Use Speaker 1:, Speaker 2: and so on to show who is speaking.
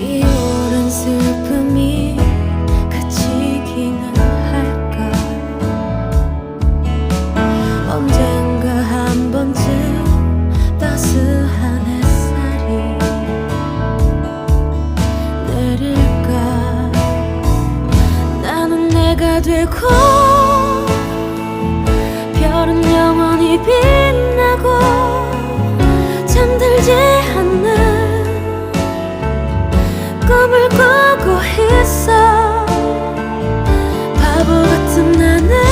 Speaker 1: 이 오랜 슬픔이 그치기는 할까? 언젠가 한 번쯤 따스한 햇살이 내릴까? 나는 내가 되고 별은 영원히 빛 꿈을 꾸고 있어. 바보 같은 나는